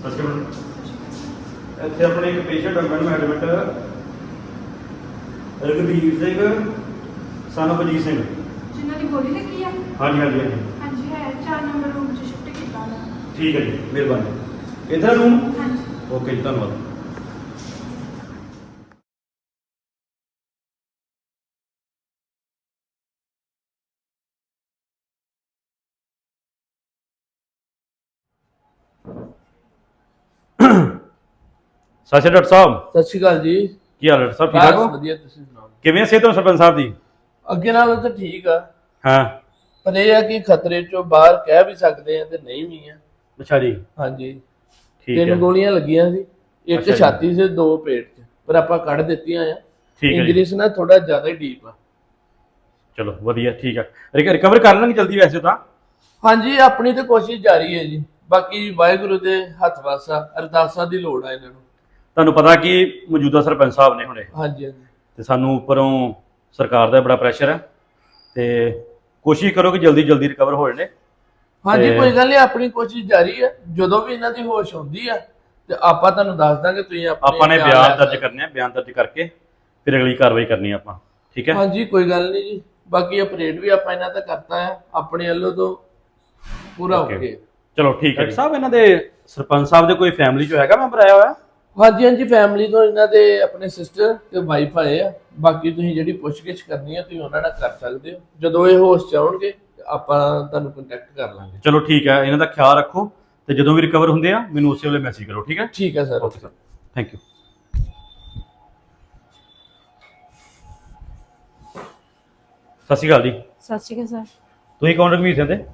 ਸਤਿ ਸ਼੍ਰੀ ਅਕਾਲ। ਇੱਥੇ ਆਪਣੇ ਇੱਕ ਪੇਸ਼ੈਂਟ ਮੈਡਮ ਐਡਮਿਟ ਰਗਵੀਰ ਸਿੰਘ ਸਨ ਬਜੀਤ ਸਿੰਘ। ਜਿਨ੍ਹਾਂ ਦੀ ਗੋਲੀ ਲੱਗੀ ਆ? ਹਾਂਜੀ ਹਾਂਜੀ ਹਾਂਜੀ। ਹਾਂਜੀ ਹੈ। 4 ਨੰਬਰ ਰੂਮ 'ਚ ਸ਼ਿਫਟ ਕੀਤਾ। ਠੀਕ ਹੈ ਜੀ ਮਿਹਰਬਾਨੀ। ਇਧਰ ਨੂੰ ਹਾਂਜੀ। ਓਕੇ ਜੀ ਧੰਨਵਾਦ। ਸਤਿ ਸ਼੍ਰੀ ਅਕਾਲ ਡਾਕਟਰ ਸਾਹਿਬ। ਸਤਿ ਸ਼੍ਰੀ ਅਕਾਲ ਜੀ। ਕੀ ਹਾਲ ਹੈ ਡਾਕਟਰ ਸਾਹਿਬ ਠੀਕ ਠਾਕ ਬਸ ਹੋ? ਵਧੀਆ ਤੁਸੀਂ ਸੁਣਾਓ? ਕਿਵੇਂ ਸਿਹਤ ਹੋ ਸਰਪੰਚ ਸਾਹਿਬ ਦੀ? ਅੱਗੇ ਨਾਲੋਂ ਤਾਂ ਠੀਕ ਆ। ਹਾਂ। ਪਰ ਇਹ ਆ ਕਿ ਖਤਰੇ ਚੋਂ ਬਾਹਰ ਕਹਿ ਵੀ ਸਕਦੇ ਆ ਤੇ ਨਹੀਂ ਵੀ ਆ। ਅੱਛਾ ਜੀ। ਹਾਂਜੀ। ਠੀਕ ਹੈ। ਤਿੰਨ ਗੋਲੀਆਂ ਲੱਗੀਆਂ ਸੀ। ਇੱਕ ਅੱਛਾ ਜੀ। ਛਾਤੀ 'ਚ ਦੋ ਪੇਟ 'ਚ ਪਰ ਆਪਾਂ ਕੱਢ ਦਿੱਤੀਆਂ ਆ। ਠੀਕ ਹੈ ਜੀ। ਇੰਜਰੀਸ ਨਾ ਥੋੜਾ ਜ਼ਿਆਦਾ ਹੀ ਡੀਪ ਆ। ਚਲੋ ਵਧੀਆ ਠੀਕ ਹੈ ਰਿਕਵਰ ਕਰ ਲਾਂਗੇ ਜਲਦੀ ਵੈਸੇ ਤਾਂ? ਹਾਂਜੀ ਆਪਣੀ ਤੇ ਕੋਸ਼ਿਸ਼ ਜਾਰੀ ਹੈ ਜੀ। ਬਾਕੀ ਵਾਹਿਗੁਰੂ ਦੇ ਹੱਥ ਵਾਸਾ ਅਰਦਾਸਾਂ ਦੀ ਲੋੜ ਆ ਇਹਨਾਂ ਨੂੰ। ਤੁਹਾਨੂੰ ਪਤਾ ਕਿ ਮੌਜੂਦਾ ਸਰਪੰਚ ਸਾਹਿਬ ਨੇ ਹੁਣੇ। ਹਾਂਜੀ ਹਾਂਜੀ। ਤੇ ਸਾਨੂੰ ਉੱਪਰੋਂ ਸਰਕਾਰ ਦਾ ਬੜਾ ਪ੍ਰੈਸ਼ਰ ਹੈ ਤੇ ਕੋਸ਼ਿਸ਼ ਕਰੋ ਕਿ ਜਲਦੀ ਜਲਦੀ ਰਿਕਵਰ ਹੋ ਜਾਣੇ। ਹਾਂਜੀ ਕੋਈ ਗੱਲ ਨਹੀਂ ਆਪਣੀ ਕੋਸ਼ਿਸ਼ ਜਾਰੀ ਹੈ ਜਦੋਂ ਵੀ ਇਹਨਾਂ ਦੀ ਹੋਸ਼ ਹੁੰਦੀ ਆ ਤੇ ਆਪਾਂ ਤੁਹਾਨੂੰ ਦੱਸ ਦਾਂਗੇ ਤੁਸੀਂ ਆਪਣੇ ਆਪਾਂ ਨੇ ਬਿਆਨ ਦਰਜ। ਕਰਨੇ ਆ ਬਿਆਨ ਦਰਜ ਕਰਕੇ ਫਿਰ ਅਗਲੀ ਕਾਰਵਾਈ ਕਰਨੀ ਆ ਆਪਾਂ। ਠੀਕ ਹੈ? ਹਾਂਜੀ ਕੋਈ ਗੱਲ ਨਹੀਂ ਜੀ। ਬਾਕੀ ਅਪਰੇਟ ਵੀ ਆਪਾਂ ਇਹਨਾਂ ਦਾ ਕਰਤਾ ਹੈ ਆਪਣੇ ਵੱਲੋਂ ਤੋਂ ਪੂਰਾ Okay. ਓਕੇ ਚਲੋ ਠੀਕ ਹੈ ਸਾਹਿਬ ਇਹਨਾਂ ਦੇ ਸਰਪੰਚ ਸਾਹਿਬ ਦੇ ਕੋਈ ਫੈਮਿਲੀ ਚੋਂ ਹੈਗਾ ਮੈਂਬਰ ਆਇਆ ਹੋਇਆ? ਹਾਂਜੀ ਹਾਂਜੀ ਫੈਮਿਲੀ ਤੋਂ ਇਹਨਾਂ ਦੇ ਆਪਣੇ ਸਿਸਟਰ ਤੇ ਵਾਈਫ ਆਏ ਆ। ਬਾਕੀ ਤੁਸੀਂ ਜਿਹੜੀ ਪੁੱਛਗਿੱਛ ਕਰਨੀ ਹੈ ਤੁਸੀਂ ਉਹਨਾਂ ਨਾਲ ਕਰ ਸਕਦੇ ਹੋ। ਜਦੋਂ ਇਹ ਹੋਸ਼ ਚ ਆਉਣਗੇ ਆਪਾਂ ਤੁਹਾਨੂੰ ਕੰਟੈਕਟ ਕਰ ਲਾਂਗੇ। ਚਲੋ ਠੀਕ ਹੈ ਇਹਨਾਂ ਦਾ ਖਿਆਲ ਰੱਖੋ ਤੇ ਜਦੋਂ ਵੀ ਰਿਕਵਰ ਹੁੰਦੇ ਆ ਮੈਨੂੰ ਉਸੇ ਵੇਲੇ ਮੈਸੇਜ ਕਰੋ ਠੀਕ ਹੈ ਠੀਕ ਹੈ sir okay sir thank you Sat Sri Akal ਜੀ। ਸਤਿ ਸ਼੍ਰੀ ਅਕਾਲ ਸਰ ਤੁਸੀਂ ਕੌਣ ਰਘਵੀਰ ਸਿੰਘ ਦੇ?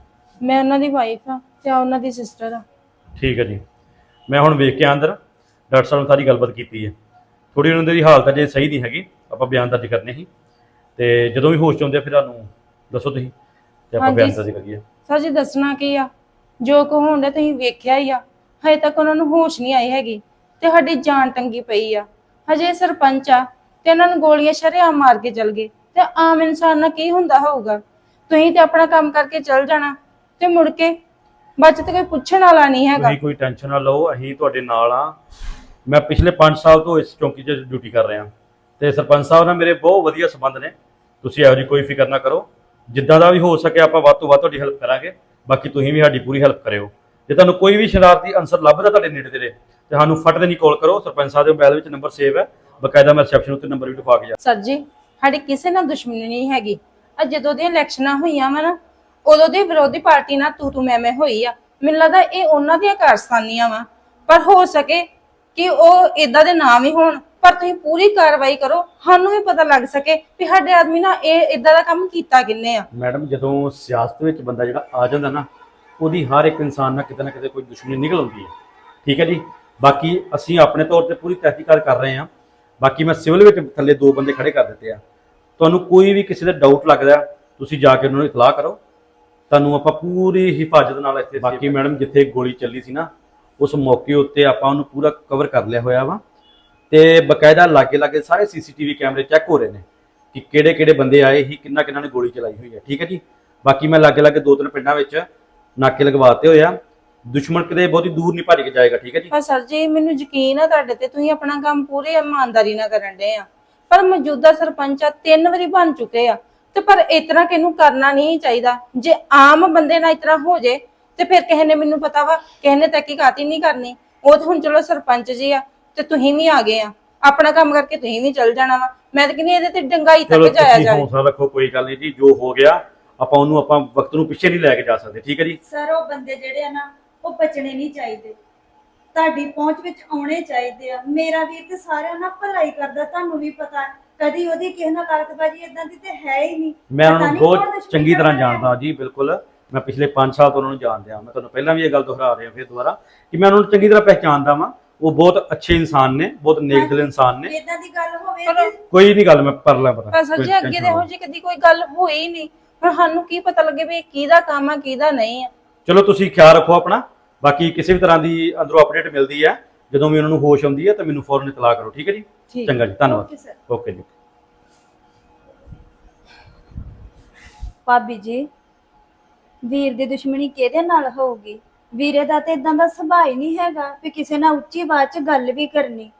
ਮੈਂ ਉਹਨਾਂ ਦੀ ਵਾਈਫ ਆ ਤੇ ਆ ਉਹਨਾਂ ਦੀ ਸਿਸਟਰ ਆ। ਠੀਕ ਹੈ ਜੀ। ਮੈਂ ਹੁਣ ਵੇਖ ਕੇ ਅੰਦਰ। ਡਾਕਟਰ ਸਾਹਿਬ ਨਾਲ ਸਾਰੀ ਗੱਲਬਾਤ ਕੀਤੀ ਹੈ। ਥੋੜੀ ਉਹਨਾਂ ਦੀ ਹਾਲਤ ਅਜੇ ਸਹੀ ਨਹੀਂ ਹੈਗੀ। ਆਪਾਂ ਬਿਆਨ ਦਰਜ ਕਰਨੇ ਸੀ। ਤੇ ਜਦੋਂ ਵੀ ਹੋਸ਼ ਚ ਆਉਂਦੇ ਆ ਫਿਰ ਤੁਹਾਨੂੰ ਦੱਸੋ ਤੁਸੀਂ ਤੇ ਆਪਾਂ ਹਾਂਜੀ। ਬਿਆਨ ਦਰਜ ਕਰੀਏ। ਸਰ ਜੀ ਦੱਸਣਾ ਕੀ ਆ? ਜੋ ਕੁ ਡਿਆ ਤੁਸੀਂ ਵੇਖਿਆ ਹੀ ਆ। ਹਜੇ ਤੱਕ ਉਹਨਾਂ ਨੂੰ ਹੋਸ਼ ਨਹੀਂ ਆਈ ਹੈਗੀ। ਤੇ ਸਾਡੀ ਜਾਨ ਟੰਗੀ ਪਈ ਆ। ਹਜੇ ਇਹ ਸਰਪੰਚ ਆ ਤੇ ਇਹਨਾਂ ਨੂੰ ਗੋਲੀਆਂ ਸ਼ਰੇਆਮ ਮਾਰ ਕੇ ਚਲ ਗਏ। ਤੇ ਆਮ ਇਨਸਾਨ ਨਾਲ ਕੀ ਹੁੰਦਾ ਹੋਊਗਾ? ਤੁਸੀਂ ਤੇ ਆਪਣਾ ਕੰਮ ਕਰਕੇ ਚਲ ਜਾਣਾ। ਤੇ ਮੁੜ ਕੇ ਬਾਅਦ 'ਚ ਤੇ ਕੋਈ ਪੁੱਛਣ ਵਾਲਾ ਨਹੀਂ ਹੈਗਾ। ਤੁਸੀਂ ਕੋਈ ਟੈਨਸ਼ਨ ਨਾ ਲਓ ਅਸੀਂ ਤੁਹਾਡੇ ਨਾਲ ਆ। ਮੈਂ ਪਿਛਲੇ 5 ਸਾਲ ਤੋਂ ਇਸ ਚੌਂਕੀ 'ਚ ਡਿਊਟੀ ਕਰ ਰਿਹਾ। ਤੇ ਸਰਪੰਚ ਸਾਹਿਬ ਨਾਲ ਮੇਰੇ ਬਹੁਤ ਵਧੀਆ ਸੰਬੰਧ ਨੇ। ਤੁਸੀਂ ਇਹੋ ਜਿਹੀ ਕੋਈ ਫਿਕਰ ਨਾ ਕਰੋ। ਜਿੱਦਾਂ ਦਾ ਵੀ ਹੋ ਸਕੇ ਆਪਾਂ ਵੱਧ ਤੋਂ ਵੱਧ ਤੁਹਾਡੀ ਹੈਲਪ ਕਰਾਂਗੇ। ਬਾਕੀ ਤੁਸੀਂ ਵੀ ਸਾਡੀ ਪੂਰੀ ਹੈਲਪ ਕਰਿਓ। ਜੇ ਤੁਹਾਨੂੰ ਕੋਈ ਵੀ ਸ਼ਰਾਰਤੀ ਅਨਸਰ ਲੱਭਦਾ ਤੁਹਾਡੇ ਨੇੜੇ ਤੇੜੇ, ਤੇ ਸਾਨੂੰ ਫਟ ਦੇ ਨਹੀਂ ਕਾਲ ਕਰੋ। ਸਰਪੰਚ ਸਾਹਿਬ ਦੇ ਮੋਬਾਈਲ ਵਿੱਚ ਨੰਬਰ ਸੇਵ ਹੈ। ਬਕਾਇਦਾ ਮੈਂ ਰਿਸੈਪਸ਼ਨ ਉੱਤੇ ਨੰਬਰ ਵੀ ਲਿਖਵਾ ਕੇ ਜਾ ਸਰ ਜੀ, ਸਾਡੀ ਕਿਸੇ ਨਾਲ ਦੁਸ਼ਮਣੀ ਨਹੀਂ ਹੈਗੀ। ਆ ਜਦੋਂ ਦੀਆਂ ਇਲੈਕਸ਼ਨਾਂ ਹੋਈਆਂ ਵਾ ਨਾ, ਉਦੋਂ ਦੀ ਵਿਰੋਧੀ ਪਾਰਟੀ ਨਾਲ ਤੂ ਤੂ ਮੈਂ ਮੈਂ ਹੋਈ ਆ। ਮੈਨੂੰ ਲੱਗਦਾ ਇਹ ਉਹਨਾਂ ਦੀਆਂ ਕਾਰਸਤਾਨੀਆਂ ਵਾ। ਪਰ ਹੋ ਸਕੇ ਕਿ ਉਹ ਇਦਾਂ ਦੇ ਨਾ ਵੀ ਹੋਣ ਪਰ ਤੁਸੀਂ ਪੂਰੀ ਕਾਰਵਾਈ ਕਰੋ ਸਾਨੂੰ ਵੀ ਪਤਾ ਲੱਗ ਸਕੇ ਵੀ ਸਾਡੇ ਆਦਮੀ ਨਾਲ ਇਹ ਇਦਾਂ ਦਾ ਕੰਮ ਕੀਤਾ ਕਿੰਨੇ ਆ। ਮੈਡਮ ਜਦੋਂ ਸਿਆਸਤ ਵਿੱਚ ਬੰਦਾ ਜਿਹੜਾ ਆ ਜਾਂਦਾ ਨਾ ਉਹਦੀ ਹਰ ਇੱਕ ਇਨਸਾਨ ਨਾਲ ਕਿਤੇ ਨਾ ਕਿਤੇ ਕੋਈ ਦੁਸ਼ਮਣੀ ਨਿਕਲ ਆਉਂਦੀ ਹੈ। ਠੀਕ ਹੈ ਜੀ? ਬਾਕੀ ਅਸੀਂ ਆਪਣੇ ਤੌਰ ਤੇ ਪੂਰੀ ਤਹਿਕੀਕਾਤ ਕਰ ਰਹੇ ਹਾਂ। ਬਾਕੀ ਮੈਂ ਸਿਵਲ ਵਿੱਚ ਥੱਲੇ ਦੋ ਬੰਦੇ ਖੜੇ ਕਰ ਦਿੱਤੇ ਆ। ਤੁਹਾਨੂੰ ਕੋਈ ਵੀ ਕਿਸੇ ਦਾ ਡਾਊਟ ਲੱਗਦਾ ਤੁਸੀਂ ਜਾ ਕੇ ਉਹਨਾਂ ਨੂੰ ਇਤਲਾਹ ਕਰੋ। ਤੁਹਾਨੂੰ ਆਪਾਂ ਪੂਰੀ ਹਿਫਾਜ਼ਤ ਨਾਲ ਇੱਥੇ ਬਾਕੀ ਮੈਡਮ ਜਿੱਥੇ ਗੋਲੀ ਚੱਲੀ ਸੀ ਨਾ ਉਸ ਮੌਕੇ ਉੱਤੇ ਆਪਾਂ ਉਹਨੂੰ ਪੂਰਾ ਕਵਰ ਕਰ ਲਿਆ ਹੋਇਆ ਵਾ। ਤੇ ਬਕਾਇਦਾ ਲਾਗੇ ਲਾਗੇ ਸਾਰੇ ਸੀਸੀਟੀਵੀ ਕੈਮਰੇ ਚੈੱਕ ਹੋ ਰਹੇ ਨੇ ਕਿ ਕਿਹੜੇ ਕਿਹੜੇ ਬੰਦੇ ਆਏ ਸੀ, ਕਿੰਨਾ ਕਿੰਨਾ ਨੇ ਗੋਲੀ ਚਲਾਈ ਹੋਈ ਹੈ, ਠੀਕ ਹੈ ਜੀ? ਬਾਕੀ ਮੈਂ ਲਾਗੇ ਲਾਗੇ ਦੋ ਤਿੰਨ ਪਿੰਡਾਂ ਵਿੱਚ ਨਾਕੇ ਲਗਵਾਤੇ ਹੋਏ ਦੁਸ਼ਮਣ ਕਿਤੇ ਬਹੁਤੀ ਦੂਰ ਨਹੀਂ ਭੱਜ ਕੇ ਜਾਏਗਾ, ਠੀਕ ਹੈ ਜੀ? ਪਰ ਸਰ ਜੀ, ਮੈਨੂੰ ਯਕੀਨ ਆ ਤੁਹਾਡੇ ਤੇ, ਤੁਸੀਂ ਆਪਣਾ ਕੰਮ ਪੂਰੇ ਇਮਾਨਦਾਰੀ ਨਾਲ ਕਰਨ ਦੇ ਆ। ਪਰ ਮੌਜੂਦਾ ਸਰਪੰਚ ਆ, ਤਿੰਨ ਵਾਰੀ ਬਣ ਚੁੱਕੇ ਆ। ਤੇ ਪਰ ਇਤਨਾ ਕਿਹਨੂੰ ਕਰਨਾ ਨਹੀਂ ਚਾਹੀਦਾ। ਜੇ ਆਮ ਬੰਦੇ ਨਾਲ ਇਤਨਾ ਹੋ ਜੇ ਤੇ ਫਿਰ ਕਿਸੇ ਨੇ ਮੈਨੂੰ ਪਤਾ ਵਾ ਕਿਸੇ ਨੇ ਤਹਿਕੀਕਾਤ ਹੀ ਨਹੀਂ ਕਰਨੀ। ਉਹ ਤਾਂ ਹੁਣ ਚਲੋ ਸਰਪੰਚ ਜੀ ਆ ਤੇ ਤੁਸੀਂ ਵੀ ਆ ਗਏ ਆ। ਆਪਣਾ ਕੰਮ ਕਰਕੇ ਤੁਸੀਂ ਵੀ ਚੱਲ ਜਾਣਾ ਵਾ। ਮੈਂ ਤਾਂ ਕਹਿੰਦੀ ਇਹਦੇ ਤੇ ਡੰਗਾਈ ਚਲੋ ਤੱਕ ਜਾਇਆ ਤੁਸੀਂ ਜਾਵੇ। ਹੌਸਲਾ ਰੱਖੋ ਕੋਈ ਗੱਲ ਨਹੀਂ ਜੀ ਜੋ ਹੋ ਗਿਆ ਆਪਾਂ ਉਹਨੂੰ ਆਪਾਂ ਵਕਤ ਨੂੰ ਪਿੱਛੇ ਨਹੀਂ ਲੈ ਕੇ ਜਾ ਸਕਦੇ ਠੀਕ ਹੈ ਜੀ? ਸਰ ਉਹ ਬੰਦੇ ਜਿਹੜੇ ਆ ਨਾ ਉਹ ਬਚਣੇ ਨਹੀਂ ਚਾਹੀਦੇ। ਤੁਹਾਡੀ ਪਹੁੰਚ ਵਿੱਚ ਆਉਣੇ ਚਾਹੀਦੇ ਆ। ਮੇਰਾ ਵੀਰ ਤੇ ਸਾਰਿਆਂ ਨਾਲ ਭਲਾਈ ਕਰਦਾ ਤੁਹਾਨੂੰ ਵੀ ਪਤਾ। ਹੈ। ਕਦੀ ਉਹਦੀ ਕਿਸੇ ਨਾਲ ਕਾਗਜ਼ਬਾਜੀ ਇਦਾਂ ਦੀ ਤੇ ਹੈ ਹੀ ਨਹੀਂ। ਮੈਂ ਉਹਨਾਂ ਪਤਾ ਨੂੰ ਨਹੀਂ ਕੌਣ ਬਹੁਤ ਦੁਸ਼ਮਣੀ ਚੰਗੀ ਤਰ੍ਹਾਂ ਕਰਦਾ ਹੈ। ਜਾਣਦਾ ਜੀ ਬਿਲਕੁਲ। ਮੈਂ ਪਿਛਲੇ 5 ਸਾਲ ਤੋਂ ਉਹਨਾਂ ਨੂੰ ਜਾਣਦਾ ਮੈਂ ਤੁਹਾਨੂੰ ਪਹਿਲਾਂ ਵੀ ਇਹ ਗੱਲ ਦੁਹਰਾ ਰਿਹਾ ਫਿਰ ਦੁਬਾਰਾ ਕਿ ਮੈਂ ਉਹਨਾਂ ਨੂੰ ਚੰਗੀ ਤਰ੍ਹਾਂ ਪਹਿਚਾਣਦਾ ਵਾਂ। ਉਹ ਬਹੁਤ ਅੱਛੇ ਇਨਸਾਨ ਨੇ ਬਹੁਤ ਨੇਕ ਦਿਲ ਇਨਸਾਨ ਨੇ। ਏਦਾਂ ਦੀ ਗੱਲ ਹੋਵੇ ਪਰ- ਤੇ ਕੋਈ ਨਹੀਂ ਗੱਲ ਮੈਂ ਕਰ ਲਾਂ ਪਤਾ ਪਰ ਸਰ ਕੋਈ ਜੀ ਅੱਗੇ tension ਦੇ ਨਾ ਇਹੋ ਲਓ। ਜੀ ਕਦੀ ਕੋਈ ਗੱਲ ਹੋਈ ਹੀ ਨਹੀਂ। ਹੁਣ ਸਾਨੂੰ ਕੀ ਪਤਾ ਲੱਗੇ ਵੀ ਇਹ ਕਿਹਦਾ ਕੰਮ ਆ ਕਿਹਦਾ ਨਹੀਂ ਆ। ਚਲੋ ਤੁਸੀਂ ਖਿਆਲ ਰੱਖੋ ਆਪਣਾ। ਬਾਕੀ ਕਿਸੇ ਵੀ ਤਰ੍ਹਾਂ ਦੀ ਅੰਦਰੋਂ ਅਪਡੇਟ ਮਿਲਦੀ ਹੈ। ਜਦੋਂ ਵੀ ਉਹਨਾਂ ਨੂੰ ਹੋਸ਼ ਆਉਂਦੀ ਹੈ ਤਾਂ ਮੈਨੂੰ ਫੌਰਨ ਇਤਲਾਹ ਕਰੋ ਠੀਕ ਹੈ ਜੀ? ਚੰਗਾ ਜੀ ਧੰਨਵਾਦ. ਓਕੇ ਜੀ। ਭਾਬੀ ਜੀ ਵੀਰ ਦੀ ਦੁਸ਼ਮਣੀ ਕਿਹਦੇ ਨਾਲ ਹੋਊਗੀ? ਵੀਰੇ ਦਾ ਤੇ ਇਦਾਂ ਦਾ ਸੁਭਾਅ ਹੀ ਨਹੀਂ ਹੈਗਾ ਵੀ ਕਿਸੇ ਨਾਲ ਉੱਚੀ ਆਵਾਜ਼ 'ਚ ਗੱਲ ਵੀ ਕਰਨੀ।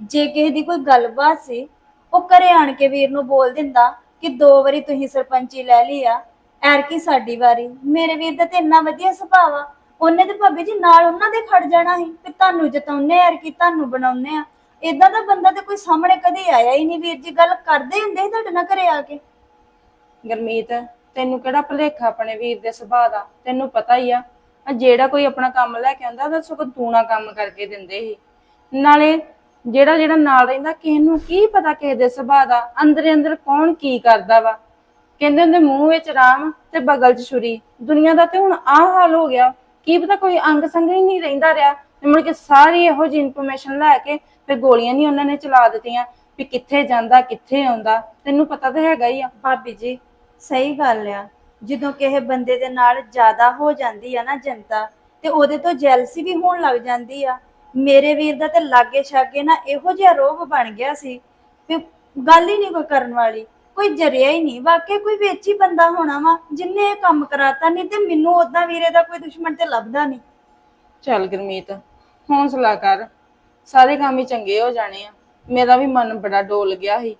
ਜੇ ਕਿਸੇ ਦੀ ਕੋਈ ਗੱਲਬਾਤ ਸੀ, ਉਹ ਘਰੇ ਆਣ ਕੇ ਵੀਰ ਨੂੰ ਬੋਲ ਦਿੰਦਾ ਕਿ ਦੋ ਵਾਰੀ ਤੁਸੀਂ ਸਰਪੰਚੀ ਲੈ ਲਈ ਆ ਐਰਕੀ ਸਾਡੀ ਵਾਰੀ। ਮੇਰੇ ਵੀਰ ਦਾ ਤੇ ਇੰਨਾ ਵਧੀਆ ਸੁਭਾਅ ਆ, ਉਹਨੇ ਤੇ ਭਾਬੀ ਜੀ ਨਾਲ ਉਹਨਾਂ ਦੇ ਖੜ ਜਾਣਾ ਸੀ ਕਿ ਤੁਹਾਨੂੰ ਜਿਤਾਉਨੇ ਐਰਕੀ ਤੁਹਾਨੂੰ ਬਣਾਉਨੇ ਆ। ਇਦਾਂ ਦਾ ਬੰਦਾ ਤੇ ਕੋਈ ਸਾਹਮਣੇ ਕਦੇ ਆਇਆ ਹੀ ਨਹੀਂ ਵੀਰ ਜੀ, ਗੱਲ ਕਰਦੇ ਹੀ ਹੁੰਦੇ ਸੀ ਤੁਹਾਡੇ ਨਾਲ ਘਰੇ ਆ ਕੇ। ਗਰਮੀਤ ਤੈਨੂੰ ਕਿਹੜਾ ਭੁਲੇਖਾ ਆਪਣੇ ਵੀਰ ਦੇ ਸੁਭਾਅ ਦਾ? ਤੈਨੂੰ ਪਤਾ ਹੀ ਆ। ਆ ਜਿਹੜਾ ਕੋਈ ਆਪਣਾ ਕੰਮ ਲੈ ਕੇ ਆਉਂਦਾ ਤਾਂ ਸਗੋਂ ਤੂਣਾ ਕੰਮ ਕਰਕੇ ਦਿੰਦੇ ਸੀ। ਨਾਲੇ ਜਿਹੜਾ ਜਿਹੜਾ ਨਾਲ ਰਹਿੰਦਾ ਕਿਸੇ ਨੂੰ ਕੀ ਪਤਾ ਕਿਸੇ ਦੇ ਸੁਭਾਅ ਦਾ? ਅੰਦਰ ਅੰਦਰ ਕੌਣ ਕੀ ਕਰਦਾ ਵਾ? ਕਹਿੰਦੇ ਹੁੰਦੇ ਮੂੰਹ ਵਿੱਚ ਰਾਮ ਤੇ ਬਗਲ 'ਚ ਛੁਰੀ। ਦੁਨੀਆ ਦਾ ਤੇ ਹੁਣ ਆਹ ਹਾਲ ਹੋ ਗਿਆ। ਕੀ ਪਤਾ ਕੋਈ ਅੰਗ ਸੰਗ ਹੀ ਨਹੀਂ ਰਹਿੰਦਾ ਰਿਹਾ। ਤੇ ਮੁੜ ਕੇ ਸਾਰੀ ਇਹੋ ਜਿਹੀ ਇਨਫੋਰਮੇਸ਼ਨ ਲੈ ਕੇ ਫਿਰ ਗੋਲੀਆਂ ਨਹੀਂ ਉਹਨਾਂ ਨੇ ਚਲਾ ਦਿੱਤੀਆਂ ਵੀ ਕਿੱਥੇ ਜਾਂਦਾ, ਕਿੱਥੇ ਆਉਂਦਾ। ਤੈਨੂੰ ਪਤਾ ਤਾਂ ਹੈਗਾ ਹੀ ਆ। ਭਾਬੀ ਜੀ ਸਹੀ ਗੱਲ ਆ। ਜਦੋਂ ਕਿਸੇ ਬੰਦੇ ਦੇ ਨਾਲ ਜ਼ਿਆਦਾ ਹੋ ਜਾਂਦੀ ਆ ਨਾ ਜਨਤਾ, ਤੇ ਉਹਦੇ ਤੋਂ ਜੈਲਸੀ ਵੀ ਹੋਣ ਲੱਗ ਜਾਂਦੀ ਆ। ਮੇਰੇ ਵੀਰ ਦਾ ਤੇ ਲਾਗੇ ਛਾਗੇ ਨਾ ਇਹੋ ਜਿਹਾ ਰੋਗ ਬਣ ਗਿਆ ਸੀ ਵੀ ਗੱਲ ਹੀ ਨਹੀਂ ਕੋਈ ਕਰਨ ਵਾਲੀ। ਕੋਈ ਜਰਿਆ ਹੀ ਨਹੀਂ। ਵਾਕਿਆ ਕੋਈ ਵਿੱਚ ਹੀ ਬੰਦਾ ਹੋਣਾ ਵਾ, ਜਿੰਨੇ ਇਹ ਕੰਮ ਕਰਾਤਾ ਨਹੀਂ ਤੇ ਮੈਨੂੰ ਉਦਾਂ ਵੀਰੇ ਦਾ ਕੋਈ ਦੁਸ਼ਮਣ ਤੇ ਲੱਭਦਾ ਨਹੀਂ। ਚੱਲ ਗੁਰਮੀਤ, ਹੌਸਲਾ ਕਰ। ਸਾਰੇ ਕੰਮ ਹੀ ਚੰਗੇ ਹੋ ਜਾਣੇ ਆ। ਮੇਰਾ ਵੀ ਮਨ ਬੜਾ ਡੋਲ ਗਿਆ ਸੀ।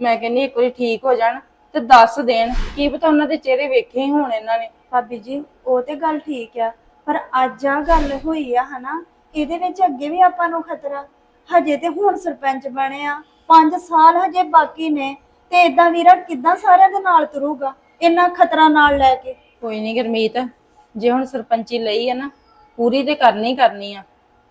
ਮੈਂ ਕਹਿੰਨੀ ਇੱਕ ਵਾਰੀ ਠੀਕ ਹੋ ਜਾਣ। ਤੇ ਦੱਸ ਦੇਣ ਕੀ ਪਤਾ ਉਹਨਾਂ ਦੇ ਚਿਹਰੇ ਵੇਖੇ ਹੀ ਹੋਣ ਇਹਨਾਂ ਨੇ। ਭਾਬੀ ਜੀ ਉਹ ਤੇ ਗੱਲ ਠੀਕ ਆ ਪਰ ਅੱਜ ਆ ਗੱਲ ਹੋਈ ਆ ਹਨਾ ਇਹਦੇ ਵਿੱਚ ਅੱਗੇ ਵੀ ਆਪਾਂ ਨੂੰ ਖਤਰਾ। ਹਜੇ ਤੇ ਹੁਣ ਸਰਪੰਚ ਬਣੇ ਆ 5 ਸਾਲ ਹਜੇ ਬਾਕੀ ਨੇ ਤੇ ਇਦਾਂ ਵੀਰਾ ਕਿੱਦਾਂ ਸਾਰਿਆਂ ਦੇ ਨਾਲ ਤੁਰੂਗਾ ਇੰਨਾ ਖਤਰਾ ਨਾਲ ਲੈ ਕੇ? ਕੋਈ ਨਹੀਂ ਗੁਰਮੀਤ ਜੇ ਹੁਣ ਸਰਪੰਚੀ ਲਈ ਆ ਨਾ ਪੂਰੀ ਤੇ ਕਰਨੀ ਕਰਨੀ ਆ।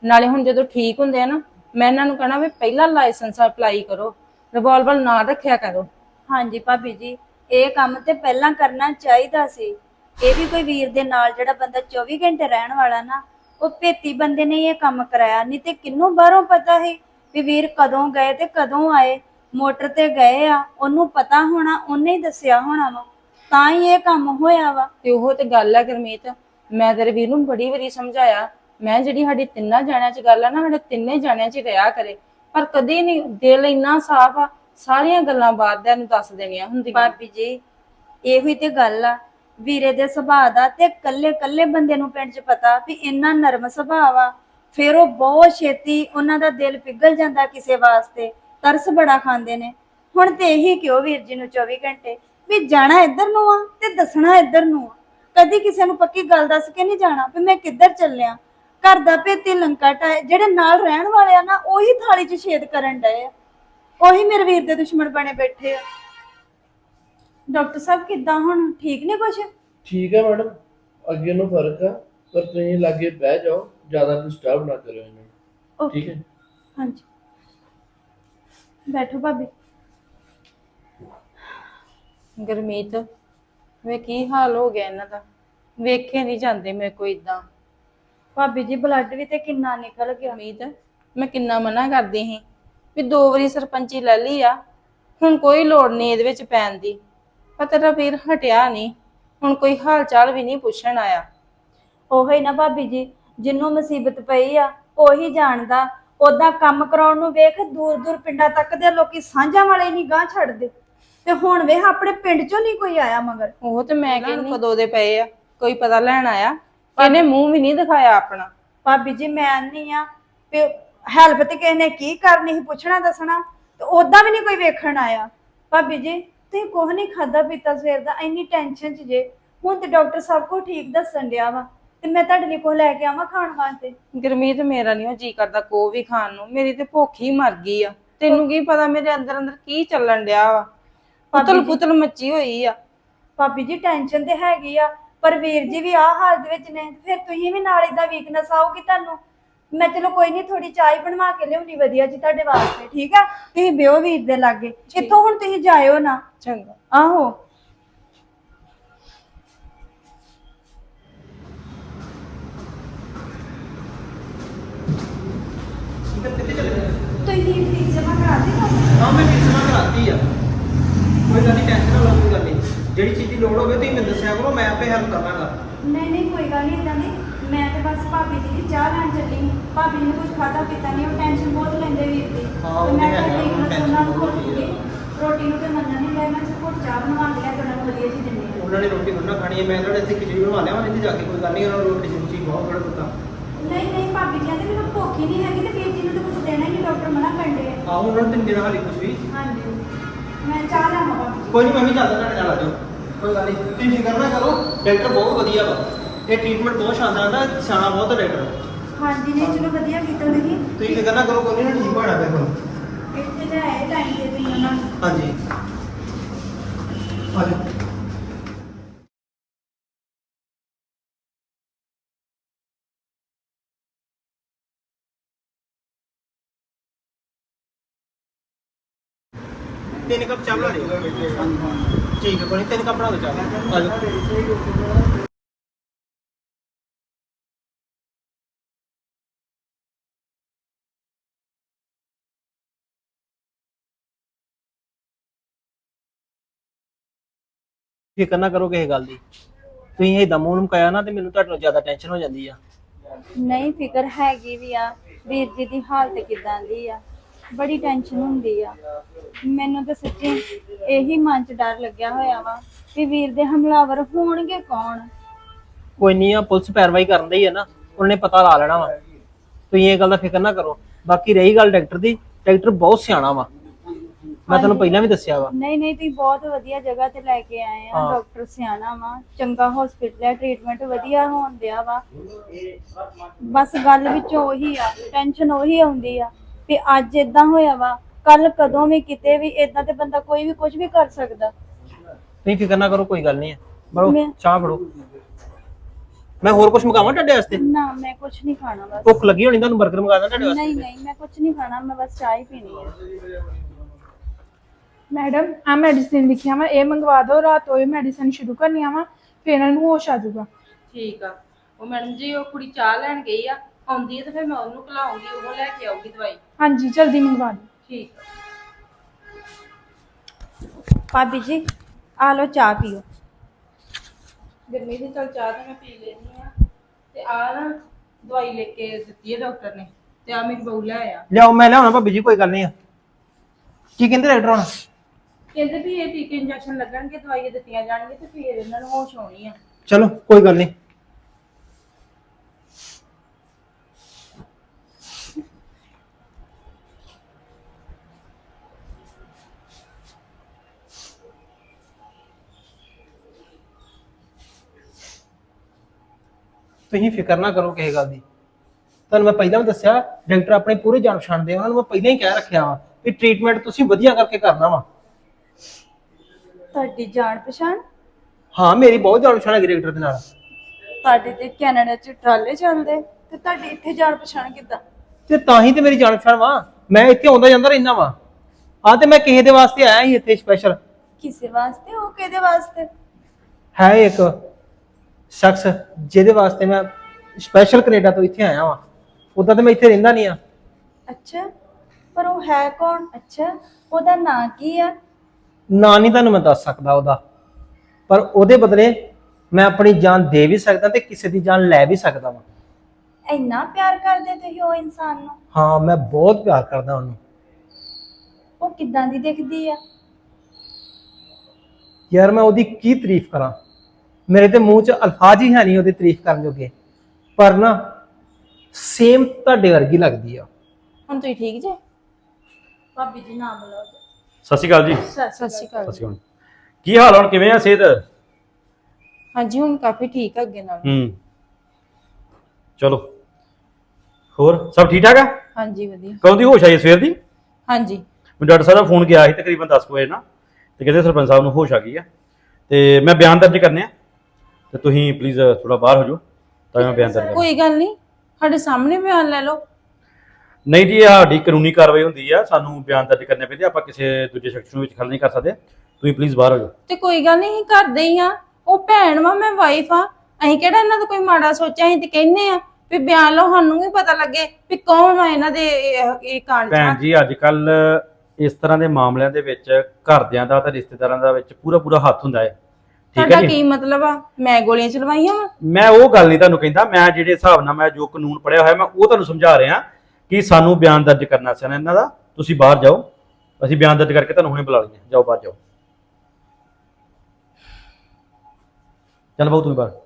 ਨਾਲੇ ਹੁਣ ਜਦੋਂ ਠੀਕ ਹੁੰਦੇ ਆ ਨਾ ਮੈਂ ਇਹਨਾਂ ਨੂੰ ਕਹਣਾ ਵੀ ਪਹਿਲਾਂ ਲਾਇਸੈਂਸ ਅਪਲਾਈ ਕਰੋ ਰਿਵਾਲਵਰ ਨਾ ਰੱਖਿਆ ਕਰੋ। ਹਾਂਜੀ ਭਾਬੀ ਜੀ, ਇਹ ਕੰਮ ਤੇ ਪਹਿਲਾਂ ਕਰਨਾ ਚਾਹੀਦਾ ਸੀ। ਇਹ ਵੀ ਕੋਈ ਵੀਰ ਦੇ ਨਾਲ ਜਿਹੜਾ ਬੰਦਾ 24 ਘੰਟੇ ਰਹਿਣ ਵਾਲਾ ਨਾ, ਉਹ ਭੇਤੀ ਬੰਦੇ ਨੇ ਇਹ ਕੰਮ ਕਰਾਇਆ। ਨਹੀਂ ਤੇ ਕਿੰਨੂੰ ਬਾਹਰੋਂ ਪਤਾ ਸੀ ਵੀ ਵੀਰ ਕਦੋਂ ਗਏ ਤੇ ਕਦੋਂ ਆਏ? ਮੋਟਰ ਤੇ ਗਏ ਆ, ਉਹਨੂੰ ਪਤਾ ਹੋਣਾ, ਉਹਨੇ ਹੀ ਦੱਸਿਆ ਹੋਣਾ ਵਾ। ਤਾਂ ਹੀ ਇਹ ਕੰਮ ਹੋਇਆ ਵਾ। ਤੇ ਉਹ ਤੇ ਗੱਲ ਆ ਗੁਰਮੀਤ, ਮੈਂ ਤੇਰੇ ਵੀਰ ਨੂੰ ਬੜੀ ਵਾਰੀ ਸਮਝਾਇਆ। ਮੈਂ ਜਿਹੜੀ ਸਾਡੀ ਤਿੰਨਾਂ ਜਾਣਿਆਂ 'ਚ ਗੱਲ ਆ ਨਾ, ਸਾਡੇ ਤਿੰਨੇ ਜਾਣਿਆਂ 'ਚ ਰਿਹਾ ਕਰੇ। ਪਰ ਕਦੇ ਨਹੀਂ ਦਿਲ ਇੰਨਾ ਸਾਫ਼ ਆ ਸਾਰੀਆਂ ਗੱਲਾਂ ਬਾਹਰਦਿਆਂ ਨੂੰ ਦੱਸ ਦੇਣੀਆਂ ਹੁੰਦੀਆਂ। ਭਾਬੀ ਜੀ, ਇਹੋ ਹੀ ਤੇ ਗੱਲ ਆ, ਵੀਰੇ ਦੇ ਸੁਭਾਅ ਦਾ ਤੇ ਕੱਲੇ ਕੱਲੇ ਬੰਦੇ ਨੂੰ ਪਿੰਡ 'ਚ ਪਤਾ ਵੀ ਇੰਨਾ ਨਰਮ ਸੁਭਾਅ ਆ, ਫਿਰ ਉਹ ਬਹੁਤ ਛੇਤੀ ਉਹਨਾਂ ਦਾ ਦਿਲ ਪਿਘਲ ਜਾਂਦਾ ਕਿਸੇ ਵਾਸਤੇ, ਤਰਸ ਬੜਾ ਖਾਂਦੇ ਨੇ। ਹੁਣ ਤੇ ਇਹੀ ਕਿਉਂ ਵੀਰ ਜੀ ਨੂੰ 24 ਘੰਟੇ? ਵੀ ਜਾਣਾ ਇੱਧਰ ਨੂੰ ਆ ਤੇ ਦੱਸਣਾ ਇੱਧਰ ਨੂੰ ਆ। ਕਦੀ ਕਿਸੇ ਨੂੰ ਪੱਕੀ ਗੱਲ ਦੱਸ ਕੇ ਨਹੀਂ ਜਾਣਾ ਵੀ ਮੈਂ ਕਿੱਧਰ ਚੱਲਿਆ। ਘਰ ਦਾ ਭੇਤੀ ਲੰਕਾ ਟਾਏ ਜਿਹੜੇ ਨਾਲ ਰਹਿਣ ਵਾਲੇ ਆ ਨਾ, ਉਹੀ ਥਾਲੀ 'ਚ ਛੇਦ ਕਰਨ ਡਏ ਆ। ਉਹੀ ਮੇਰੇ ਵੀਰ ਦੇ ਦੁਸ਼ਮਣ ਬਣੇ ਬੈਠੇ ਆ। ਡਾਕਟਰ ਸਾਹਿਬ ਕਿੱਦਾਂ ਹੁਣ? ਠੀਕ ਨੇ ਕੁਛ? ਠੀਕ ਹੈ ਮੈਡਮ ਅੱਗੇ ਨੂੰ ਫ਼ਰਕ ਆ ਪਰ ਤੁਸੀਂ ਲਾਗੇ ਬਹਿ ਜਾਓ ਜ਼ਿਆਦਾ ਡਿਸਟਰਬ ਨਾ ਕਰਿਓ ਇਹਨਾਂ ਨੂੰ। ਓਕੇ ਠੀਕ ਹੈ? ਹਾਂਜੀ। ਬੈਠੋ ਭਾਬੀ। ਗੁਰਮੀਤ ਵੇ ਕੀ ਹਾਲ ਹੋ ਗਿਆ ਇਹਨਾਂ ਦਾ? ਵੇਖੇ ਨਹੀਂ ਜਾਂਦੇ ਮੇਰੇ ਕੋ ਇਦਾਂ ਭਾਬੀ ਜੀ ਬਲੱਡ ਵੀ ਤੇ ਕਿੰਨਾ ਨਿਕਲ ਗਿਆ। ਗੁਰਮੀਤ ਮੈਂ ਕਿੰਨਾ ਮਨਾ ਕਰਦੀ ਸੀ। ਵੀ ਦੋ ਵਾਰੀ ਸਰਪੰਚੀ ਲੈ ਲਈ ਆ। ਹੁਣ ਕੋਈ ਲੋੜ ਨਹੀਂ ਇਹਦੇ ਵਿੱਚ ਪੈਣ ਦੀ। ਪਰ ਤੇਰਾ ਵੀਰ ਹਟਿਆ ਨਹੀਂ। ਹੁਣ ਕੋਈ ਹਾਲ ਚਾਲ ਵੀ ਨਹੀਂ ਪੁੱਛਣ ਆਇਆ। ਉਹੋ ਹੀ ਨਾ ਭਾਬੀ ਜੀ ਜਿੰਨੂੰ ਮੁਸੀਬਤ ਪਈ ਆ ਉਹੀ ਜਾਣਦਾ। ਉਦਾਂ ਕੰਮ ਕਰਾਉਣ ਨੂੰ ਵੇਖ ਦੂਰ ਦੂਰ ਪਿੰਡਾਂ ਤੱਕ ਦੇ ਲੋਕੀ ਸਾਂਝਾਂ ਵਾਲੇ ਨਹੀਂ ਗਾਂ ਛੱਡਦੇ। ਤੇ ਹੁਣ ਵੇਖ ਆਪਣੇ ਪਿੰਡ ਚੋਂ ਨਹੀਂ ਕੋਈ ਆਇਆ ਮਗਰ। ਉਹ ਤੇ ਮੈਂ ਕਹਿੰਦੀ ਕਦੋਂ ਦੇ ਪਏ ਆ ਕੋਈ ਪਤਾ ਲੈਣ ਆਇਆ। ਇਹਨੇ ਮੂੰਹ ਵੀ ਨਹੀਂ ਦਿਖਾਇਆ ਆਪਣਾ। ਭਾਬੀ ਜੀ ਮੈਂ ਆਨੀ ਆ ਹੈਲਪ ਤੇ ਕਿਸੇ ਨੇ ਕੀ ਕਰਨੀ ਸੀ ਪੁੱਛਣਾ ਦੱਸਣਾ ਤੇ ਉਦਾਂ ਵੀ ਨਹੀਂ ਕੋਈ ਵੇਖਣ ਆਇਆ। ਭਾਬੀ ਜੀ ਤੁਸੀਂ ਕੁਛ ਨਹੀਂ ਖਾਦਾ ਪੀਤਾ ਸਵੇਰ ਦਾ ਇੰਨੀ ਟੈਨਸ਼ਨ ਚ ਜੇ। ਹੁਣ ਤੇ ਡਾਕਟਰ ਸਭ ਕੁਝ ਠੀਕ ਦੱਸਣ ਡਿਆ ਵਾ ਤੇ ਮੈਂ ਤੁਹਾਡੇ ਲਈ ਕੁਛ ਲੈ ਕੇ ਆਵਾਂ ਖਾਣ ਵਾਸਤੇ? ਗੁਰਮੀਤ ਮੇਰਾ ਨਹੀਂ ਉਹ ਜੀ ਕਰਦਾ ਕੋ ਵੀ ਖਾਣ ਨੂੰ ਮੇਰੀ ਤੇ ਭੁੱਖ ਹੀ ਮਰ ਗਈ ਆ। ਤੈਨੂੰ ਕੀ ਪਤਾ ਮੇਰੇ ਅੰਦਰ ਅੰਦਰ ਕੀ ਚੱਲਣ ਡਿਆ ਵਾ? ਪੁਤਲ ਪੁਤਲ ਮੱਚੀ ਹੋਈ ਆ। ਭਾਬੀ ਜੀ ਟੈਨਸ਼ਨ ਤੇ ਹੈਗੀ ਆ ਪਰ ਵੀਰ ਜੀ ਵੀ ਆਹ ਹਾਲਤ ਵਿੱਚ ਨੇ ਫਿਰ ਤੁਸੀਂ ਵੀ ਨਾਲ ਇਦਾਂ ਵੀਕਨੈਸ ਆਊਗੀ ਤੁਹਾਨੂੰ? ਮੈਂ ਚਲੋ ਕੋਈ ਨਹੀਂ ਥੋੜੀ ਚਾਹ ਬਣਵਾ ਕੇ ਲਿਆਉਣੀ ਵਧੀਆ ਜੀ ਤੁਹਾਡੇ ਵਾਸਤੇ ਠੀਕ ਆ? ਤੁਸੀਂ ਬਿਓ ਵੀਰ ਦੇ ਲਾਗੇ ਇੱਥੋਂ ਹੁਣ ਤੁਸੀਂ ਜਾਇਓ ਨਾ। ਚੰਗਾ। ਆਹੋ। ਤੁਸੀਂ ਫੀਸ ਜਮਾ ਕਰਾ ਦਿੱਤੀ ਹਾਂ ਮੈਂ ਫੀਸ ਜਮ੍ਹਾਂ ਕਰਾਤੀ ਆ। ਕੋਈ ਗੱਲ ਨਹੀਂ ਟੈਨਸ਼ਨ ਨਾ ਲਓ ਕੋਈ ਗੱਲ ਨਹੀਂ ਜਿਹੜੀ ਚੀਜ਼ ਦੀ ਲੋੜ ਹੋਵੇ ਤੁਸੀਂ ਮੈਨੂੰ ਦੱਸਿਆ ਕਰੋ ਮੈਂ ਆਪੇ ਹੈਲਪ ਕਰ ਲਾਂਗਾ ਨਹੀਂ ਨਹੀਂ ਕੋਈ ਗੱਲ ਨਹੀਂ ਇਦਾਂ ਦੀ ਬਸ ਭਾਬੀ ਜੀ ਦੀ ਚਾਹ ਲੈਣ ਚੱਲੀ। ਭਾਬੀ ਨੇ ਕੁਝ ਖਾਦਾ ਪੀਤਾ ਨਹੀਂ ਉਹ ਟੈਨਸ਼ਨ ਬਹੁਤ ਲੈਂਦੇ ਵੀਰ ਦੀ। ਹਾਂ, ਉਹ ਤੇ ਮੈਂ ਤੇ ਹੈਗਾ, ਤਾਂ ਉਹਨੂੰ tension ਉਹਨਾਂ ਨੂੰ ਬਹੁਤ ਹੋ ਹੁੰਦੀ ਆ। ਜੂਗੀ ਰੋਟੀ ਨੂੰ ਤੇ ਮੰਨਣਾ ਨਹੀਂ ਲੈ ਮੈਂ ਸਿਰਫ ਚਾਹ ਬਣਵਾ ਲਿਆ ਉਹਨਾਂ ਨੂੰ ਵਧੀਆ ਜੀ ਦਿੰਦੀ ਉਹਨਾਂ ਨੇ ਰੋਟੀ ਉਹਨਾਂ ਖਾਣੀ ਹੈ ਮੈਂ ਇਹਨਾਂ ਨੇ ਇੱਥੇ ਖਿਚੜੀ ਬਣਵਾ ਲਿਆ ਮੈਂ ਇੱਥੇ ਜਾ ਕੇ ਕੋਈ ਗੱਲ ਨਹੀਂ ਉਹਨਾਂ ਨੂੰ ਰੋਟੀ ਸਬਜ਼ੀ ਬਹੁਤ ਬੜਾ ਦਿੱਤਾ। ਨਹੀਂ ਨਹੀਂ ਭਾਬੀ ਜੀ ਕਹਿੰਦੇ ਮੈਨੂੰ ਭੁੱਖ ਹੀ ਨਹੀਂ ਹੈਗੀ ਤੇ ਵੀਰ ਜੀ ਨੂੰ ਤਾਂ ਕੁਝ ਦੇਣਾ ਹੀ ਨਹੀਂ ਡਾਕਟਰ ਮਨਾ ਕਰਦੇ ਆ। ਆਹੋ ਉਹਨਾਂ ਨੂੰ ਤਿੰਨ ਦਿਨ ਹਾਲੀ ਕੁਛ ਵੀ। ਹਾਂਜੀ। ਮੈਂ ਚਾਹ ਲਿਆਵਾਂ ਭਾਬੀ ਜੀ। ਕੋਈ ਨਹੀਂ ਮੈਂ ਵੀ ਚੱਲਦਾ ਤੁਹਾਡੇ ਨਾਲ ਆ ਜਾਓ। ਕੋਈ ਗੱਲ ਨਹੀਂ ਤੁਸੀਂ ਫਿਕਰ ਨਾ ਕਰੋ ਡਾਕਟਰ ਬਹੁਤ ਵਧੀਆ ਵਾ। ਇਹ ਟ੍ਰੀਟਮੈਂਟ ਬਹੁਤ ਸ਼ਾਨਦਾਰ ਦਾ ਸਿਆਣਾ ਬਹੁਤ ਹੈ ਡਾਕਟਰ। ਹਾਂਜੀ ਨਹੀਂ ਚਲੋ ਵਧੀਆ ਕੀਤਾ ਤੁਸੀਂ। ਤੁਸੀਂ ਫਿਕਰ ਨਾ ਕਰੋ ਕੋਈ ਨਹੀਂ ਠੀਕ ਹੋਣਾ ਪਿਆ ਹੁਣ। ਇੱਥੇ ਲੈ ਆਏ ਟਾਈਮ ਤੇ ਤੁਸੀਂ ਉਹਨਾਂ ਨੂੰ। ਹਾਂਜੀ। ਆ ਜਾਓ। ਤਿੰਨ ਕੱਪ ਚਾਹ ਬਣਾ ਦਿਓ। ਠੀਕ ਹੈ ਕੋਈ ਨਹੀਂ ਤਿੰਨ ਕੱਪ ਬਣਾ ਦਿਓ ਚਾਹ। ਆ ਜਾਓ। ਫਿਕਰ ਨਾ ਕਰੋ ਕਿਸੇ ਗੱਲ ਦੀ। ਤੁਸੀਂ ਇਹ ਦਮੋਂ ਨੂੰ ਕਹਿਆ ਨਾ ਤੇ ਮੈਨੂੰ ਤੁਹਾਡੇ ਤੋਂ ਜ਼ਿਆਦਾ ਟੈਨਸ਼ਨ ਹੋ ਜਾਂਦੀ ਆ। ਨਹੀਂ ਫਿਕਰ ਹੈਗੀ ਵੀ ਆ। ਵੀਰ ਜੀ ਦੀ ਹਾਲਤ ਕਿਦਾਂ ਦੀ ਆ? ਬੜੀ ਟੈਨਸ਼ਨ ਹੁੰਦੀ ਆ। ਮੈਨੂੰ ਤਾਂ ਸੱਚੀ ਇਹੀ ਮਨ 'ਚ ਡਰ ਲੱਗਿਆ ਹੋਇਆ ਵਾ ਕਿ ਵੀਰ ਦੇ ਹਮਲਾਵਰ ਹੋਣਗੇ ਕੌਣ? ਕੋਈ ਨਹੀਂ ਆ ਪੁਲਿਸ ਪੈਰਵਾਈ ਕਰਨ ਦੀ ਹੈ ਨਾ ਉਹਨਾਂ ਨੇ ਪਤਾ ਲਾ ਲੈਣਾ ਵਾ। ਤੁਸੀਂ ਇਹ ਗੱਲ ਦਾ ਫਿਕਰ ਨਾ ਕਰੋ। ਬਾਕੀ ਰਹੀ ਗੱਲ ਡਾਕਟਰ ਦੀ ਡਾਕਟਰ ਬਹੁਤ ਸਿਆਣਾ ਵਾ। ਮੈਂ ਤੁਹਾਨੂੰ ਪਹਿਲਾਂ ਵੀ ਦੱਸਿਆ ਵਾ। ਨਹੀਂ ਨਹੀਂ ਤੁਸੀਂ ਬਹੁਤ ਵਧੀਆ ਜਗ੍ਹਾ ਤੇ ਲੈ ਕੇ ਆਏ ਆ। ਹਾਂ। ਡਾਕਟਰ ਸਿਆਣਾ ਵਾ ਚੰਗਾ ਹਸਪੀਟਲ ਹੈ ਟ੍ਰੀਟਮੈਂਟ ਵਧੀਆ ਹੋਣ ਦਿਆ ਵਾ। ਬਸ ਗੱਲ ਵਿੱਚ ਉਹੀ ਆ ਟੈਨਸ਼ਨ ਉਹੀ ਆਉਂਦੀ ਆ ਵੀ ਅੱਜ ਇਦਾਂ ਹੋਇਆ ਵਾ ਕੱਲ ਕਦੋਂ ਵੀ ਕਿਤੇ ਵੀ ਇਦਾਂ ਤੇ ਬੰਦਾ ਕੋਈ ਵੀ ਕੁਝ ਵੀ ਕਰ ਸਕਦਾ। ਤੁਸੀਂ ਫਿਕਰ ਨਾ ਕਰੋ ਕੋਈ ਗੱਲ ਨਹੀਂ ਹੈ ਬੜੋ ਮੈਂ- ਚਾਹ ਫੜੋ। ਮੈਂ ਹੋਰ ਕੁਝ ਮੰਗਾਵਾਂ ਤੁਹਾਡੇ ਵਾਸਤੇ? ਨਾ ਮੈਂ ਕੁਝ ਨਹੀਂ ਖਾਣਾ ਬਸ। ਭੁੱਖ ਲੱਗੀ ਹੋਣੀ ਤੁਹਾਨੂੰ 버ਗਰ ਮੰਗਾ ਦਾਂ ਤੁਹਾਡੇ ਵਾਸਤੇ? ਨਹੀਂ ਨਹੀਂ ਮੈਂ ਕੁਝ ਨਹੀਂ ਖਾਣਾ ਮੈਂ ਬਸ ਚਾਹ ਹੀ ਪੀਣੀ ਹੈ ਮੈਡਮ ਆ ਮੈਡੀਸਿਨ ਲਿਖਿਆ ਵਾ ਇਹ ਮੰਗਵਾ ਦਿਓ ਰਾਤ ਹੋਏ ਮੈਡੀਸਿਨ ਸ਼ੁਰੂ ਕਰਨੀਆਂ ਵਾ ਫਿਰ ਇਹਨਾਂ ਨੂੰ ਹੋਸ਼ ਆ ਜਾਊਗਾ। ਠੀਕ ਆ। ਉਹ ਮੈਡਮ ਜੀ ਉਹ ਕੁੜੀ ਚਾਹ ਲੈਣ ਗਈ ਆ ਆਉਂਦੀ ਹੈ ਤਾਂ ਫਿਰ ਮੈਂ ਉਹਨੂੰ ਖਿਲਾਉਂਗੀ ਉਹ ਲੈ ਕੇ ਆਊਗੀ ਦਵਾਈ। ਹਾਂਜੀ ਜਲਦੀ ਮੰਗਵਾ ਦਿਓ। ਠੀਕ ਆ। ਭਾਬੀ ਜੀ ਆ ਲਓ ਚਾਹ ਪੀਓ। ਗਰਮੀ ਦੀ ਚਲ ਚਾਹ ਤਾਂ ਮੈਂ ਪੀ ਲੈਣੀ ਆ। ਤੇ ਆ ਨਾ ਦਵਾਈ ਲੈ ਕੇ ਦਿੱਤੀ ਹੈ ਡਾਕਟਰ ਨੇ ਤੇ ਆ ਮੇਰੀ ਬਹੂ ਲੈ ਆ ਲਿਆਓ ਮੈਂ ਲਿਆਉਣਾ ਭਾਬੀ ਜੀ ਕੋਈ ਗੱਲ ਨਹੀਂ ਆ। ਕੀ ਕਹਿੰਦੇ ਡਾਕਟਰ ਹੁਣ? ਕਹਿੰਦੇ ਵੀ ਇਹ ਟੀਕੇ ਇੰਜੈਕਸ਼ਨ ਲੱਗਣਗੇ, ਦਵਾਈਆਂ ਦਿੱਤੀਆਂ ਜਾਣਗੀਆਂ ਤੇ ਫਿਰ ਇਹਨਾਂ ਨੂੰ ਹੋਸ਼ ਆਉਣੀ ਆ। ਚਲੋ, ਕੋਈ ਗੱਲ ਨਹੀਂ। ਤੁਸੀਂ ਫਿਕਰ ਨਾ ਕਰੋ ਕਿਸੇ ਗੱਲ ਦੀ। ਤੁਹਾਨੂੰ ਮੈਂ ਪਹਿਲਾਂ ਵੀ ਦੱਸਿਆ, ਡਾਕਟਰ ਆਪਣੇ ਪੂਰੇ ਜਾਣ ਪਛਾਣਦੇ ਆ, ਉਹਨਾਂ ਨੂੰ ਮੈਂ ਪਹਿਲਾਂ ਹੀ ਕਹਿ ਰੱਖਿਆ ਵਾ ਵੀ ਟ੍ਰੀਟਮੈਂਟ ਤੁਸੀਂ ਵਧੀਆ ਕਰਕੇ ਕਰਨਾ ਵਾ। ਤੁਹਾਡੀ ਜਾਣ ਪਛਾਣ? ਹਾਂ ਮੇਰੀ ਬਹੁਤ ਜਾਣ ਪਛਾਣ ਹੈ ਡਾਕਟਰ ਦੇ ਨਾਲ। ਤੁਹਾਡੇ ਤੇ ਕੈਨੇਡਾ 'ਚ ਟਰਾਲੇ ਚੱਲਦੇ ਤੇ ਤੁਹਾਡੀ ਇੱਥੇ ਜਾਣ ਪਛਾਣ ਕਿੱਦਾਂ? ਤੇ ਤਾਂ ਹੀ ਤੇ ਮੇਰੀ ਜਾਣ ਪਛਾਣ ਵਾ। ਮੈਂ ਇੱਥੇ ਆਉਂਦਾ ਜਾਂਦਾ ਰਹਿਣਾ ਵਾ। ਆ ਤੇ ਮੈਂ ਕਿਸੇ ਦੇ ਵਾਸਤੇ ਆਇਆ ਸੀ ਇੱਥੇ ਸਪੈਸ਼ਲ ਕਿਸੇ ਵਾਸਤੇ? ਉਹ ਕਿਹਦੇ ਵਾਸਤੇ? ਹੈ ਇੱਕ ਸ਼ਖਸ ਜਿਹਦੇ ਵਾਸਤੇ ਮੈਂ ਸਪੈਸ਼ਲ ਕੈਨੇਡਾ ਤੋਂ ਇੱਥੇ ਆਇਆ ਵਾਂ। ਉਦਾਂ ਤੇ ਮੈਂ ਇੱਥੇ ਰਹਿੰਦਾ ਨਹੀਂ ਆ। ਅੱਛਾ ਪਰ ਉਹ ਹੈ ਕੌਣ? ਅੱਛਾ ਉਹਦਾ ਨਾਂ ਕੀ ਆ? ਨਾਂ ਨਹੀਂ ਤੁਹਾਨੂੰ ਮੈਂ ਦੱਸ ਸਕਦਾ ਉਹਦਾ। ਪਰ ਉਹਦੇ ਬਦਲੇ ਮੈਂ ਆਪਣੀ ਜਾਨ ਦੇ ਵੀ ਸਕਦਾ ਤੇ ਕਿਸੇ ਦੀ ਜਾਨ ਲੈ ਵੀ ਸਕਦਾ ਵਾਂ। ਇੰਨਾ ਪਿਆਰ ਕਰਦੇ ਤੁਸੀਂ ਉਹ ਇਨਸਾਨ ਨੂੰ? ਹਾਂ ਮੈਂ ਬਹੁਤ ਪਿਆਰ ਕਰਦਾ ਉਹਨੂੰ। ਉਹ ਕਿੱਦਾਂ ਦੀ ਦਿਖਦੀ ਆ? ਯਾਰ ਮੈਂ ਉਹਦੀ ਕੀ ਤਾਰੀਫ ਕਰਾਂ? ਮੇਰੇ ਤੇ ਮੂੰਹ 'ਚ ਅਲਫਾਜ਼ ਹੀ ਹੈ ਨਹੀਂ ਉਹਦੀ ਤਾਰੀਫ ਕਰਨ ਜੋਗੇ। ਪਰ ਨਾ ਸੇਮ ਤੁਹਾਡੇ ਵਰਗੀ ਲੱਗਦੀ ਆ। ਹੁਣ ਤੁਸੀਂ ਠੀਕ ਜੇ? ਭਾਬੀ ਜੀ ਨਾਮ ਲਓ ਸਤਿ ਸ਼੍ਰੀ ਅਕਾਲ ਜੀ। ਸਤਿ ਸ਼੍ਰੀ ਅਕਾਲ। ਸਤਿ ਸ਼੍ਰੀ ਅਕਾਲ ਕੀ ਹਾਲ ਹੁਣ ਕਿਵੇਂ ਆ ਸਿਹਤ? ਹਾਂਜੀ ਹੁਣ ਕਾਫੀ ਠੀਕ ਆ ਅੱਗੇ ਨਾਲ। ਹੂੰ। ਚਲੋ। ਹੋਰ ਸਭ ਠੀਕ ਠਾਕ ਆ? ਹਾਂਜੀ ਵਧੀਆ। ਕਦੋਂ ਦੀ ਹੋਸ਼ ਆਈ ਸਵੇਰ ਦੀ? ਹਾਂਜੀ। ਮੈਨੂੰ ਡਾਕਟਰ ਸਾਹਿਬ ਦਾ ਫੋਨ ਗਿਆ ਸੀ ਤਕਰੀਬਨ 10 ਕੁ ਵਜੇ ਨਾ ਤੇ ਕਹਿੰਦੇ ਸਰਪੰਚ ਸਾਹਿਬ ਨੂੰ ਹੋਸ਼ ਆ ਗਈ ਆ। ਤੇ ਮੈਂ ਬਿਆਨ ਦਰਜ ਕਰਨੇ ਆ। ਤੇ ਤੁਸੀਂ ਪਲੀਜ਼ ਥੋੜਾ ਬਾਹਰ ਹੋ ਜਾਓ ਤਾਂ ਮੈਂ ਬਿਆਨ ਦਰਜ ਕਰਾਂ ਕੋਈ ਗੱਲ ਨਹੀਂ ਸਾਡੇ ਸਾਹਮਣੇ ਬਿਆਨ ਲੈ ਲਓ। ਨਹੀਂ ਜੀ ਇਹ ਸਾਡੀ ਕਾਨੂੰਨੀ ਕਾਰਵਾਈ ਹੁੰਦੀ ਆ ਸਾਨੂੰ ਬਿਆਨ ਦਰਜ ਕਰਨੇ ਪੈਂਦੇ ਆਪਾਂ ਕਿਸੇ ਦੂਜੇ ਸ਼ਖਸ ਨੂੰ ਵਿੱਚ ਖਲ ਨਹੀਂ ਕਰ ਸਕਦੇ। ਤੁਸੀਂ ਪਲੀਜ਼ ਬਾਹਰ ਹੋ ਜਾਓ। ਤੇ ਕੋਈ ਗੱਲ ਨਹੀਂ ਕਰਦੇ ਹੀ ਆ। ਉਹ ਭੈਣ ਵਾ ਮੈਂ ਵਾਈਫ ਆ। ਅਸੀਂ ਕਿਹੜਾ ਇਹਨਾਂ ਦਾ ਕੋਈ ਮਾੜਾ ਸੋਚਿਆ ਅਸੀਂ ਤੇ ਕਹਿੰਨੇ ਆ ਵੀ ਬਿਆਨ ਲਓ ਸਾਨੂੰ ਵੀ ਪਤਾ ਲੱਗੇ ਵੀ ਕੌਣ ਆ ਇਹਨਾਂ ਦੇ ਇਹ- ਇਹ ਕਾਂਡ ਭੈਣ ਜੀ ਅੱਜ ਕੱਲ ਇਸ ਤਰ੍ਹਾਂ ਦੇ ਮਾਮਲਿਆਂ ਦੇ ਵਿੱਚ ਘਰਦਿਆਂ ਦਾ ਤੇ ਰਿਸ਼ਤੇਦਾਰਾਂ ਦਾ ਵਿੱਚ ਪੂਰਾ ਪੂਰਾ ਹੱਥ ਹੁੰਦਾ ਹੈ। ਠੀਕ ਤੁਹਾਡਾ ਹੈ ਜੀ? ਕੀ ਮਤਲਬ ਆ? ਮੈਂ ਗੋਲੀਆਂ ਚਲਵਾਈਆਂ ਵਾ? ਮੈਂ ਉਹ ਗੱਲ ਨਹੀਂ ਤੁਹਾਨੂੰ ਕਹਿੰਦਾ ਮੈਂ ਜਿਹੜੇ ਹਿਸਾਬ ਨਾਲ ਮੈਂ ਜੋ ਕਾਨੂੰਨ ਪੜਿਆ ਹੋਇਆ ਮੈਂ ਉਹ ਤੁਹਾਨੂੰ ਸਮਝਾ ਰਿਹਾ। ਕਿ ਸਾਨੂੰ ਬਿਆਨ ਦਰਜ ਕਰਨਾ ਸੀ ਇਹਨਾਂ ਦਾ, ਤੁਸੀਂ ਬਾਹਰ ਜਾਓ। ਅਸੀਂ ਬਿਆਨ ਦਰਜ ਕਰਕੇ ਤੁਹਾਨੂੰ ਹੁਣੇ ਬੁਲਾ ਲੈਂਦੇ ਹਾਂ ਜਾਓ ਬਾਹਰ ਜਾਓ। ਚੱਲ ਬਹੁ ਤੂੰ ਬਾਹਰ।